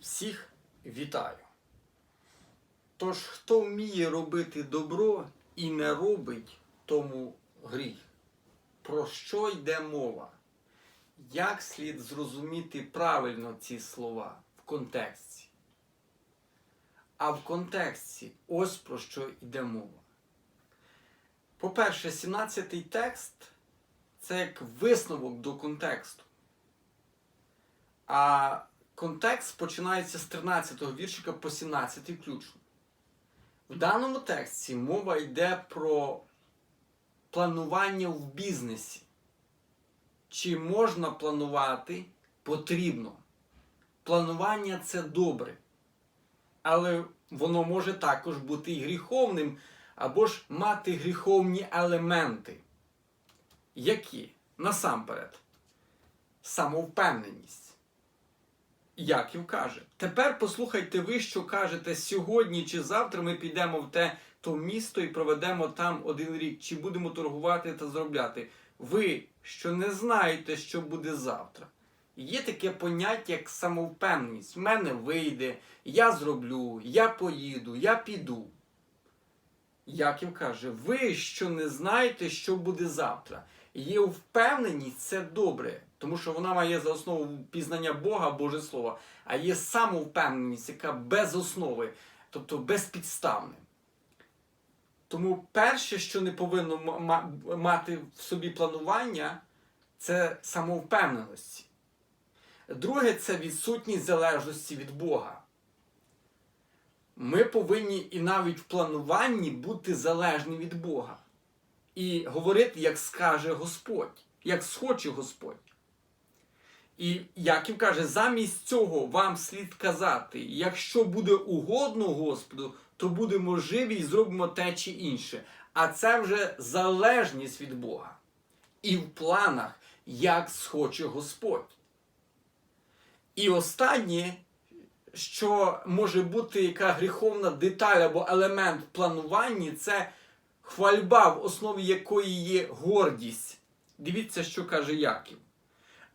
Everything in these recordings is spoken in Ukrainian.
Всіх вітаю. Тож, хто вміє робити добро і не робить тому гріх? Про що йде мова? Як слід зрозуміти правильно ці слова в контексті? А в контексті ось про що йде мова. По-перше, 17-й текст це як висновок до контексту. А контекст починається з 13-го віршика по 17 включно. В даному тексті мова йде про планування в бізнесі. Чи можна планувати? Потрібно. Планування це добре. Але воно може також бути і гріховним, або ж мати гріховні елементи. Які? Насамперед, самовпевненість. Яків каже: Тепер послухайте ви, що кажете сьогодні чи завтра ми підемо в те то місто і проведемо там один рік, чи будемо торгувати та заробляти. Ви, що не знаєте, що буде завтра. Є таке поняття, як самовпевненість. В мене вийде, я зроблю, я поїду, я піду. Яків каже: ви, що не знаєте, що буде завтра. Є впевненість, це добре, тому що вона має за основу пізнання Бога, Боже Слово, а є самовпевненість, яка без основи, тобто безпідставне. Тому перше, що не повинно мати в собі планування, це самовпевненості. Друге, це відсутність залежності від Бога. Ми повинні і навіть в плануванні бути залежні від Бога. І говорити, як скаже Господь, як схоче Господь. І Яків каже, замість цього вам слід казати, якщо буде угодно Господу, то будемо живі і зробимо те чи інше. А це вже залежність від Бога. І в планах, як схоче Господь. І останнє, що може бути яка гріховна деталь або елемент в плануванні, це хвальба, в основі якої є гордість. Дивіться, що каже Яків.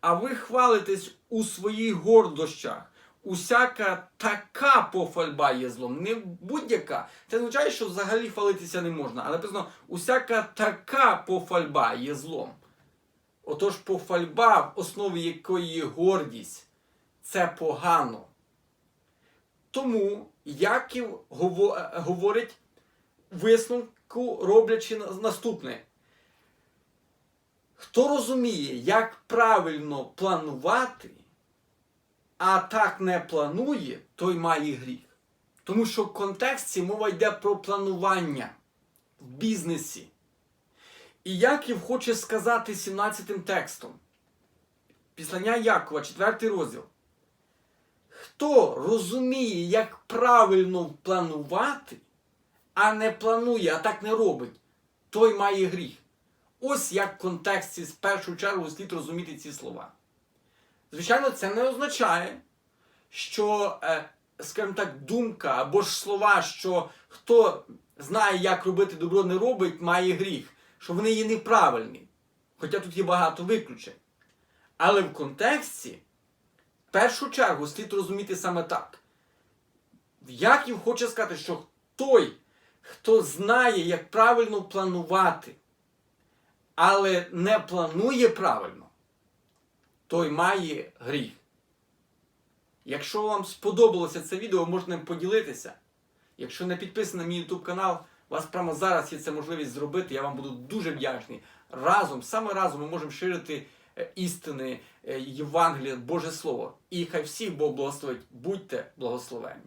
А ви хвалитесь у своїх гордощах. Усяка така похвальба є злом, не будь-яка. Це означає, що взагалі хвалитися не можна. Але написано, усяка така похвальба є злом. Отож, похвальба, в основі якої є гордість, це погано. Тому Яків говорить висновку, роблячи наступне. Хто розуміє, як правильно планувати, а так не планує, той має гріх. Тому що в контексті мова йде про планування в бізнесі. І Яків хоче сказати 17 текстом. Післання Якова, 4 розділ. Хто розуміє, як правильно планувати, а не планує, а так не робить, той має гріх. Ось як в контексті з першу чергу слід розуміти ці слова. Звичайно, це не означає, що, е, скажімо так, думка або ж слова, що хто знає, як робити добро, не робить, має гріх, що вони є неправильні. Хоча тут є багато виключень. Але в контексті, в першу чергу, слід розуміти саме так. Яків хоче сказати, що той, хто знає, як правильно планувати, але не планує правильно, той має гріх. Якщо вам сподобалося це відео, можна поділитися. Якщо не підписаний на мій YouTube канал, у вас прямо зараз є ця можливість зробити. Я вам буду дуже вдячний. Разом, саме разом ми можемо ширити е, істини, е, Євангелія, Боже Слово. І хай всіх Бог благословить. Будьте благословені.